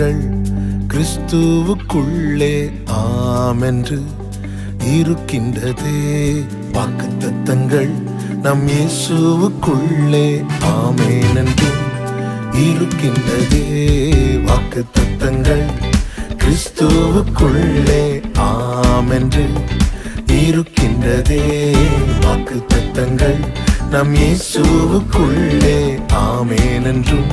நீங்கள் தத்தங்கள் கிறிஸ்துவுக்குள்ளே ஆமென்று இருக்கின்றதே. வாக்கு தத்தங்கள் நம் இயேசுவுக்குள்ளே ஆமேன் என்றும் இருக்கின்றதே. வாக்கு தத்தங்கள் கிறிஸ்துவுக்குள்ளே ஆமென்று இருக்கின்றதே. வாக்கு தத்தங்கள் நம் இயேசுவுக்குள்ளே ஆமேன் என்றும்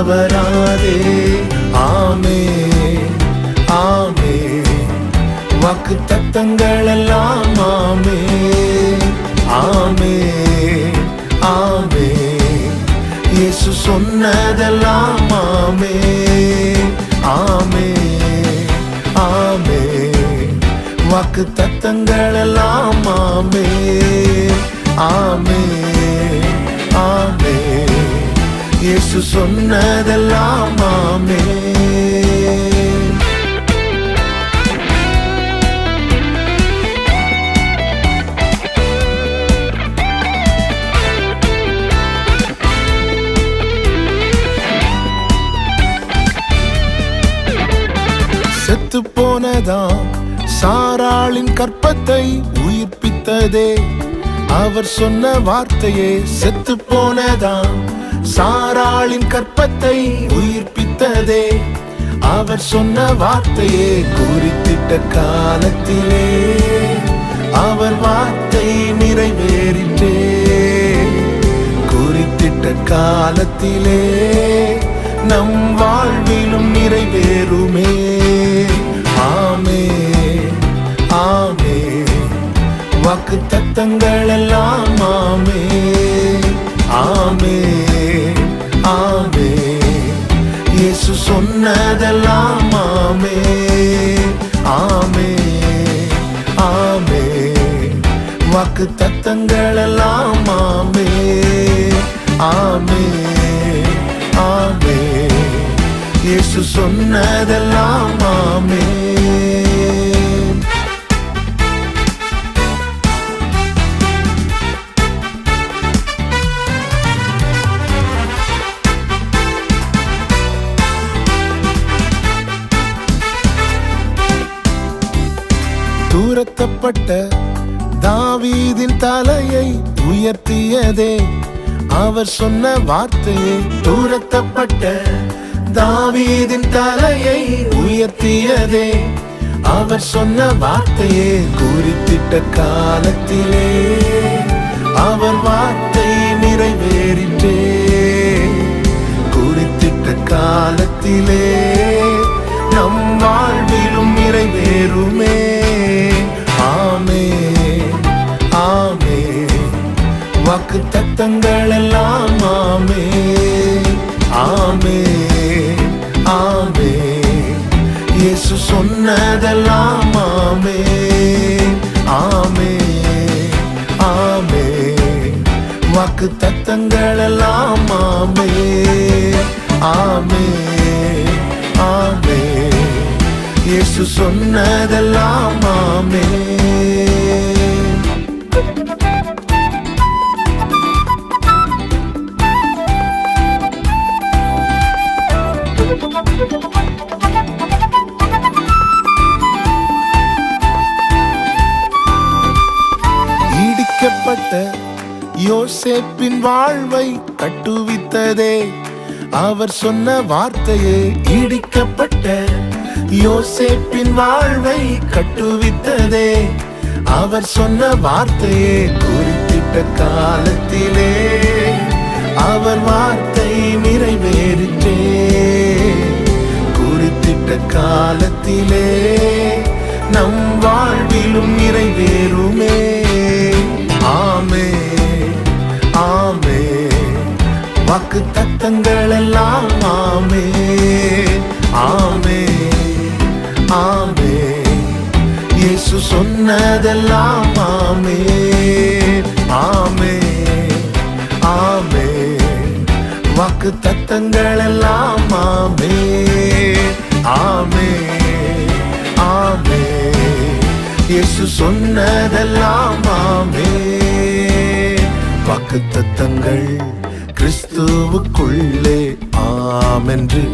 தவறாதே. ஆமே ஆமே. வாக்கு தத்தங்கள் எல்லாம் ஆமே ஆமே ஆமே. இயேசு சொன்னதெல்லாம் ஆமே ஆமே ஆமே. வாக்கு தத்தங்கள் எல்லாம் ஆமே ஆமே ஆமே. இயேசு சொன்னதெல்லாம் ஆமே செத்து போனதாம் சாராளின் கற்பத்தை உயிர்ப்பித்ததே. அவர் சொன்ன வார்த்தையே செத்து போனதாம் சாராளின் கற்பத்தை உயிர்ப்பித்ததே. அவர் சொன்ன வார்த்தையே குறித்திட்ட காலத்திலே. அவர் வார்த்தை நிறைவேறிற்றே குறித்திட்ட காலத்திலே நம் வாழ்விலும் நிறைவேறுமே. ஆமே ஆமே. வாக்கு தத்தங்கள் எல்லாம் ஆமே ஆமே ஆமே. இயேசு சொன்னதெல்லாம் ஆமே ஆமே ஆமே. வாக்கு தத்தங்கள் எல்லாம் ஆமே ஆமே ஆமே. இயேசு சொன்னதெல்லாம் ஆமே. தூரத்தப்பட்ட தாவீதின் தலையை உயர்த்தியதே. அவர் சொன்ன வார்த்தையை தூரத்தப்பட்ட தாவீதின் தலையை உயர்த்தியதே. அவர் சொன்ன வார்த்தையே குறித்திட்ட காலத்திலே அவர் வார்த்தை நிறைவேறிற்றே. குறித்திட்ட காலத்திலே நம் வாழ்விலும் நிறைவேறுமே. வாக்கு தத்தங்கள் எல்லாம் ஆமே. ஆமே ஆமே. இயேசு சொன்னதெல்லாம் ஆமே. ஆமே ஆமே. வாக்கு தத்தங்கள் எல்லாம் ஆமே. ஆமே ஆமே. இயேசு சொன்னதெல்லாம் ஆமே. யோசேப்பின் வாழ்வை கட்டுவித்ததே. அவர் சொன்ன வார்த்தையே இடிக்கப்பட்ட யோசேப்பின் வாழ்வை கட்டுவித்ததே. அவர் சொன்ன வார்த்தையே குறித்திட்ட காலத்திலே. அவர் வார்த்தை நிறைவேறிற்றே. வாக்கு தத்தங்கள் எல்லாம் ஆமே ஆமே ஆமே. இயேசு சொன்னதெல்லாம் ஆமே ஆமே ஆமே. வாக்கு தத்தங்கள் எல்லாம் ஆமே ஆமே ஆமே. இயேசு சொன்னதெல்லாம் ஆமே. வாக்கு தத்தங்கள் கிறிஸ்துவுக்குள்ளே ஆமென்று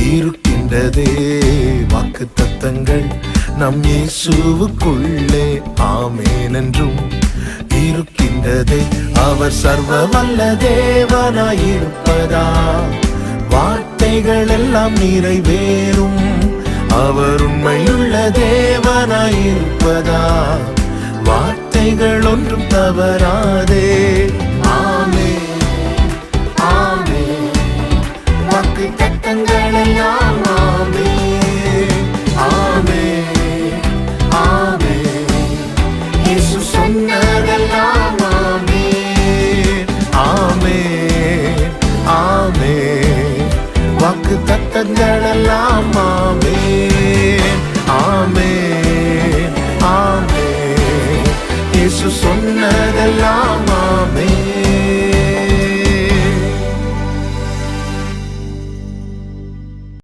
இருக்கின்றதே. வாக்கு தத்தங்கள் நம் இயேசுவுக்குள்ளே ஆமேன் என்றும் இருக்கின்றதே. அவர் சர்வ வல்ல தேவனாயிருப்பதா? வார்த்தைகள் எல்லாம் நிறைவேறும். அவர் உண்மையுள்ள தேவனாயிருப்பதா? வார்த்தைகள் ஒன்றும் தவறாதே.